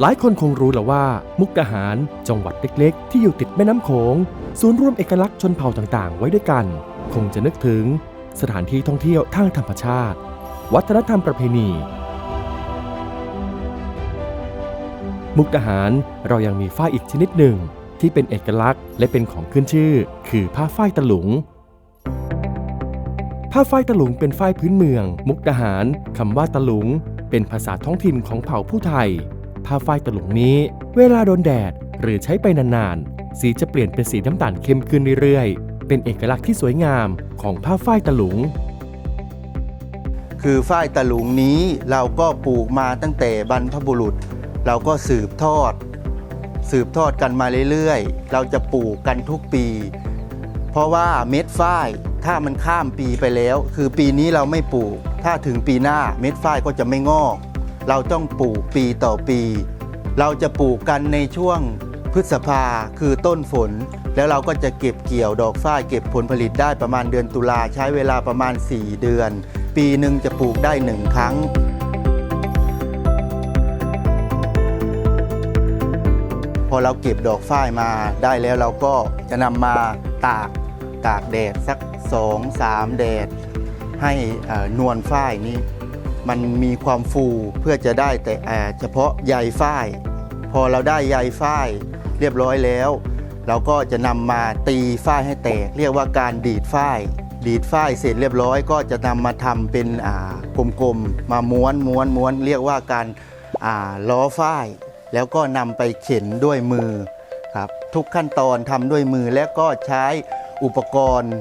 หลายคนคงรู้แล้วว่า มุกดาหารจังหวัดเล็กๆ ที่อยู่ติดแม่น้ำโขงศูนย์รวมเอกลักษณ์ชนเผ่าต่างๆ ไว้ด้วยกัน คงจะนึกถึง สถานที่ท่องเที่ยวทางธรรมชาติ วัฒนธรรมประเพณี มุกดาหารเรายังมีฝ้ายอีกชนิดหนึ่ง ที่เป็นเอกลักษณ์และเป็นของขึ้นชื่อ คือผ้าฝ้ายตะหลุงผ้าฝ้ายตะหลุงเป็นฝ้ายพื้นเมือง มุกดาหารคำว่าตะหลุง เป็นภาษาท้องถิ่นของเผ่าผู้ไทย ผ้าฝ้ายตะหลุงนี้ เวลาโดนแดดหรือใช้ไปนานๆ สีจะเปลี่ยนเป็นสีน้ำตาลเข้มขึ้นเรื่อยๆ เป็นเอกลักษณ์ที่สวยงามของผ้าฝ้ายตะหลุง คือฝ้ายตะหลุงนี้เราก็ปลูกมาตั้งแต่บรรพบุรุษ เราก็สืบทอด สืบทอดกันมาเรื่อยๆ เราจะปลูกกันทุกปี เพราะว่าเม็ดฝ้ายถ้ามันข้ามปีไปแล้ว คือปีนี้เราไม่ปลูก ถ้าถึงปีหน้าเม็ดฝ้ายก็จะไม่งอก เราต้องปลูกปีต่อปี เราจะปลูกกันในช่วงพฤษภาคือต้นฝน แล้วเราก็จะเก็บเกี่ยวดอกฝ้ายเก็บผลผลิตได้ประมาณเดือนตุลาใช้เวลาประมาณ 4 เดือน ปีหนึ่งจะปลูกได้หนึ่งครั้ง พอเราเก็บดอกฝ้ายมาได้แล้วเราก็จะนำมาตากตากแดดสัก 2-3 แดด ให้นวลฝ้ายนี้ มันมีความฟูเพื่อจะได้แต่เฉพาะใยฝ้าย พอเราได้ใยฝ้ายเรียบร้อยแล้ว เราก็จะนำมาตีฝ้ายให้แตก เรียกว่าการดีดฝ้าย ดีดฝ้ายเสร็จเรียบร้อย ก็จะนำมาทำเป็นกลมๆมาม้วนม้วนม้วนเรียกว่าการาล้อฝ้าย แล้วก็นำไปเข็นด้วยมือครับทุกขั้นตอนทำด้วยมือและก็ใช้อุปกรณ์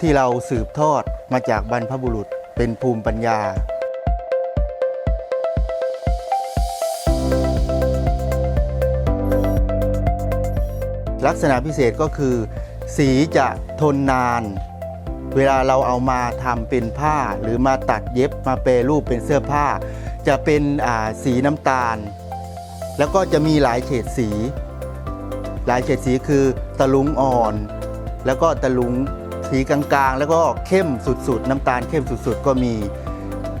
ที่เราสืบทอดมาจากบรรพบุรุษเป็นภูมิปัญญา ลักษณะพิเศษก็คือ สีจะทนนาน เวลาเราเอามาทำเป็นผ้าหรือมาตัดเย็บมาแปรรูปเป็นเสื้อผ้า จะเป็นสีน้ำตาล แล้วก็จะมีหลายเฉดสี หลายเฉดสีคือตะลุงอ่อน แล้วก็ตะลุงสีกลางๆ แล้วก็เข้มสุดๆ น้ำตาลเข้มสุดๆ ก็มี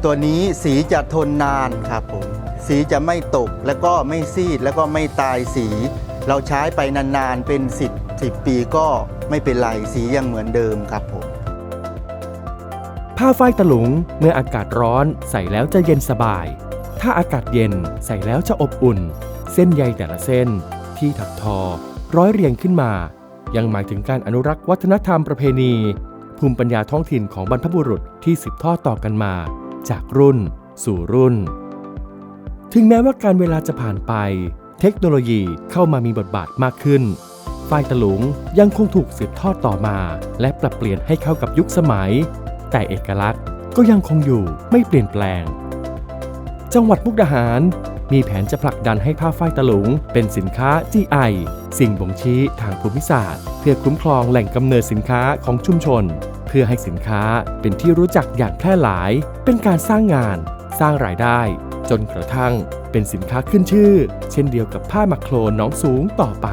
ตัวนี้สีจะทนนานครับผมสีจะไม่ตกแล้วก็ไม่ซีดแล้วก็ไม่ตายสี เราใช้ไปนานๆเป็น 10 10 ปีก็ไม่เป็นไรสียังเหมือนเดิมครับผม ผ้าฝ้ายตะลุงเมื่ออากาศร้อนใส่แล้วจะเย็นสบาย ถ้าอากาศเย็นใส่แล้วจะอบอุ่น เส้นใยแต่ละเส้น ที่ถักทอ ร้อยเรียงขึ้นมา ยังหมายถึงการอนุรักษ์วัฒนธรรมประเพณี ภูมิปัญญาท้องถิ่นของบรรพบุรุษที่สืบทอดต่อกันมา จากรุ่น สู่รุ่น ถึงแม้ว่าการเวลาจะผ่านไป เทคโนโลยีเข้ามามีบทบาทมากขึ้นฝ้ายตะหลุงยังคงถูกสืบทอดต่อมา และปรับเปลี่ยนให้เข้ากับยุคสมัย แต่เอกลักษณ์ก็ยังคงอยู่ไม่เปลี่ยนแปลง จังหวัดมุกดาหาร มีแผนจะผลักดันให้ผ้าฝ้ายตะหลุงเป็นสินค้า GI สิ่งบ่งชี้ทางภูมิศาสตร์ เพื่อคุ้มครองแหล่งกำเนิดสินค้าของชุมชน เพื่อให้สินค้าเป็นที่รู้จักอย่างแพร่หลาย เป็นการสร้างงาน สร้างรายได้ จนกระทั่งเป็นสินค้าขึ้นชื่อ เช่นเดียวกับผ้ามักโครนหน้องสูงต่อไป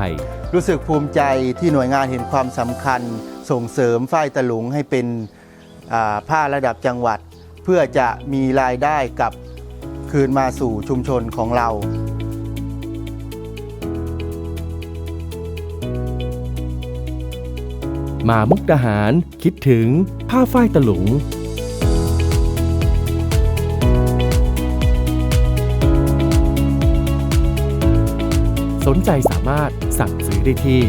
รู้สึกภูมิใจที่หน่วยงานเห็นความสำคัญ ส่งเสริมฝ้ายตะหลุงให้เป็นอ่าผ้าระดับจังหวัด เพื่อจะมีรายได้กลับคืนมาสู่ชุมชนของเรามามุกดาหารคิดถึงผ้าฝ้ายตะหลุง สนใจสามารถสั่งซื้อได้ที่